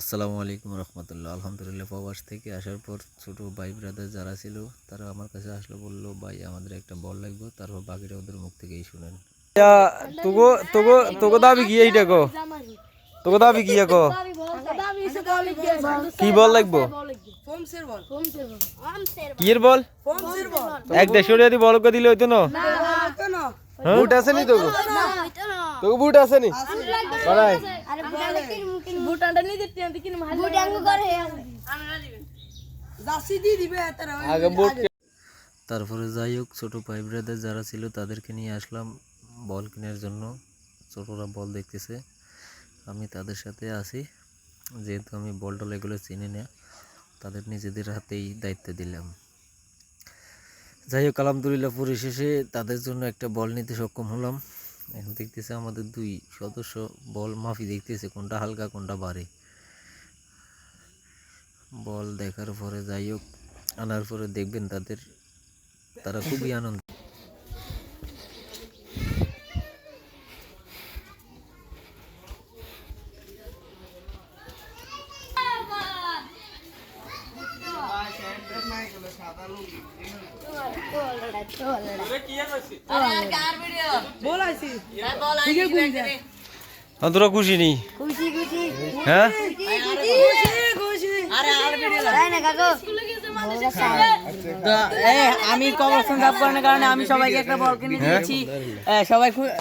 আসসালামু আলাইকুম রহমতুল্লাহ। আলহামদুলিল্লাহ প্রবাস থেকে আসার পর ছোট ভাই ব্রাদার যারা ছিল তারা আমার কাছে আসলো বলল ভাই আমাদের একটা বল লাগবে। তারপর বাকিটা ওদের মুখ থেকেই শুনেন। তোগো তোগো তোগো দাবি কি এইটা তোগো দাবি কি কো? কি বল লাগবো? কি এর বল? এক দেড়শো টাকা বল করে দিলে হইতো না? হ্যাঁ? বুট আছে নি। তোগো তোগো বুট আছে নি। বাড়াই আগে বুট তারপরে যাই হোক ছোটো ভাই ব্রাদার যারা ছিল তাদেরকে নিয়ে আসলাম বল কেনার জন্য। ছোটরা বল দেখতেছে। আমি তাদের সাথে আছি। যেহেতু আমি বল টল এগুলো চিনি না তাদের নিজেদের হাতেই দায়িত্ব দিলাম। যাই হোক আলহামদুলিল্লাহ পরিশেষে তাদের জন্য একটা বল নিতে সক্ষম হলাম। এখন দেখতেছে আমাদের দুই সদস্য বল মাফি দেখতেছে, কোনটা হালকা, কোনটা বাড়ে। বল দেখার পরে যাই হোক, আনার পরে দেখবেন তাদের, তারা খুবই আনন্দ হ্যাঁ, তোরা খুশি নি হ্যাঁ আমি কবরস্থান সাফ করার কারণে আমি সবাইকে একটা বল কিনে দিয়েছি সবাই খু-